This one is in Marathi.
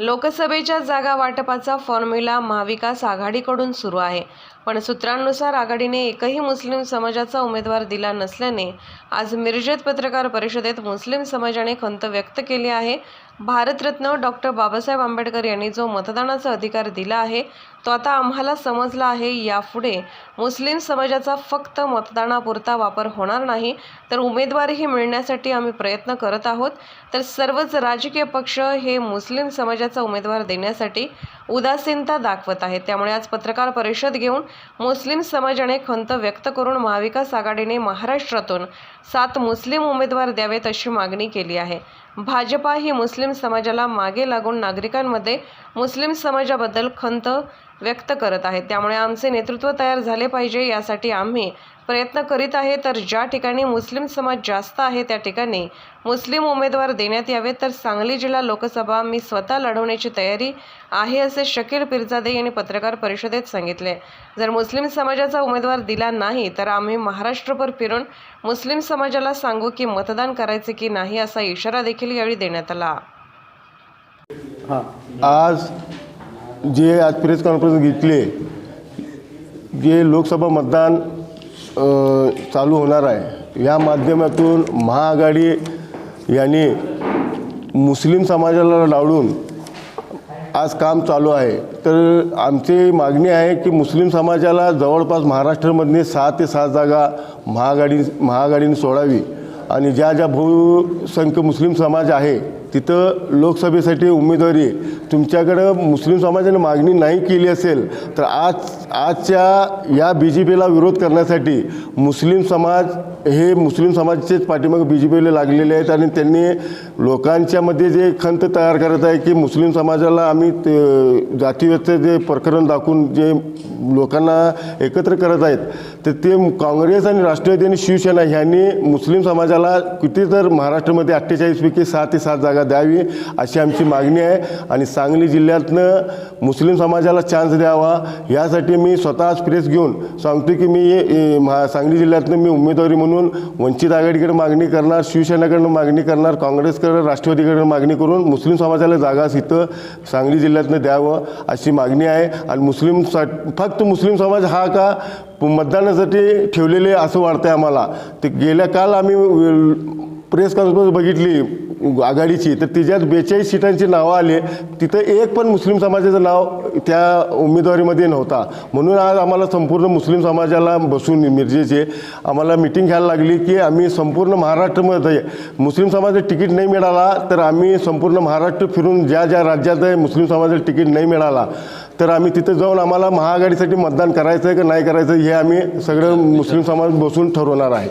लोकसभेच्या जागा वाटपाचा फॉर्म्युला महाविकास आघाडीकडून सुरू आहे. पण सूत्रांनुसार आघाडीने एकही मुस्लिम समाजाचा उमेदवार दिला नसल्याने आज मिरजेत पत्रकार परिषदेत मुस्लिम समाजाने खंत व्यक्त केली आहे. भारतरत्न डॉक्टर बाबासाहेब आंबेडकर यांनी जो मतदानाचा अधिकार दिला आहे तो आता आम्हाला समजला आहे. यापुढे मुस्लिम समाजाचा फक्त मतदानापुरता वापर होणार नाही तर उमेदवारीही मिळण्यासाठी आम्ही प्रयत्न करत आहोत. तर सर्वच राजकीय पक्ष हे मुस्लिम समाजाचा उमेदवार देण्यासाठी उदासीनता दाखवत आहेत. त्यामुळे आज पत्रकार परिषद घेऊन मुस्लिम समाजाने खंत व्यक्त करून महाविकास आघाडीने महाराष्ट्रातून सात मुस्लिम उमेदवार द्यावेत अशी मागणी केली आहे. भाजपा ही मुस्लिम समाजाला मागे लागून नागरिकांमध्ये मुस्लिम समाजाबद्दल खंत व्यक्त करत आहेत. त्यामुळे आमचे नेतृत्व तयार झाले पाहिजे यासाठी आम्ही प्रयत्न करीत आहे. तर ज्या ठिकाणी मुस्लिम समाज जास्त आहे त्या ठिकाणी मुस्लिम उमेदवार देण्यात यावे तर सांगली जिल्हा लोकसभा मी स्वतः लढवण्याची तयारी आहे असे शकील पिरजादे यांनी पत्रकार परिषदेत सांगितले. जर मुस्लिम समाजाचा उमेदवार दिला नाही तर आम्ही महाराष्ट्रभर फिरून मुस्लिम समाजाला सांगू की मतदान करायचे की नाही असा इशारा देखील यावेळी देण्यात आला. आज जे आज प्रेस कॉन्फरन्स घेतली जे लोकसभा मतदान चालू होणार आहे या माध्यमातून महाआघाडी यांनी मुस्लिम समाजाला डावळून आज काम चालू आहे. तर आमची मागणी आहे की मुस्लिम समाजाला जवळपास महाराष्ट्रामधने सहा ते सात जागा महाआघाडी महाआघाडीने सोडावी. आणि ज्या ज्या बहुसंख्य मुस्लिम समाज आहे तिथं लोकसभेसाठी उमेदवारी तुमच्याकडं मुस्लिम समाजाने मागणी नाही केली असेल तर आज आजच्या या बी जे पीला विरोध करण्यासाठी मुस्लिम समाज हे मुस्लिम समाजाचेच पाठीमागे बी जे पीला लागलेले आहेत आणि त्यांनी लोकांच्यामध्ये जे खंत तयार करत आहे की मुस्लिम समाजाला आम्ही ते जे प्रकरण दाखवून जे लोकांना एकत्र करत आहेत तर ते काँग्रेस आणि राष्ट्रवादी आणि शिवसेना ह्यांनी मुस्लिम समाजाला किती तर महाराष्ट्रामध्ये अठ्ठेचाळीसपैकी सहा ते सात जागा द्यावी अशी आमची मागणी आहे. आणि सांगली जिल्ह्यातनं मुस्लिम समाजाला चान्स द्यावा यासाठी मी स्वतः प्रेस घेऊन सांगतो की मी महा सांगली जिल्ह्यातनं मी उमेदवारी म्हणून वंचित आघाडीकडे मागणी करणार शिवसेनेकडनं मागणी करणार काँग्रेसकडे राष्ट्रवादीकडे मागणी करून मुस्लिम समाजाला जागा इथं सांगली जिल्ह्यातनं द्यावं अशी मागणी आहे. आणि मुस्लिम सा फक्त मुस्लिम समाज हा का? मतदानासाठी ठेवलेले असं वाटतंय आम्हाला. ते गेल्या काल आम्ही प्रेस कॉन्फरन्स बघितली. आघाडीची तर तिच्यात बेचाळीस सीटांची नावं आली. तिथं एक पण मुस्लिम समाजाचं नाव त्या उमेदवारीमध्ये नव्हता. म्हणून आज आम्हाला संपूर्ण मुस्लिम समाजाला बसून मिरजेचे आम्हाला मिटिंग घ्यायला लागली की आम्ही संपूर्ण महाराष्ट्रामध्ये मुस्लिम समाजाला तिकीट नाही मिळाला तर आम्ही संपूर्ण महाराष्ट्र फिरून ज्या ज्या राज्यात आहे मुस्लिम समाजाला तिकीट नाही मिळाला. तर आम्ही तिथं जाऊन आम्हाला महाआघाडीसाठी मतदान करायचं आहे का नाही करायचं हे आम्ही सगळं मुस्लिम समाज बसून ठरवणार आहे.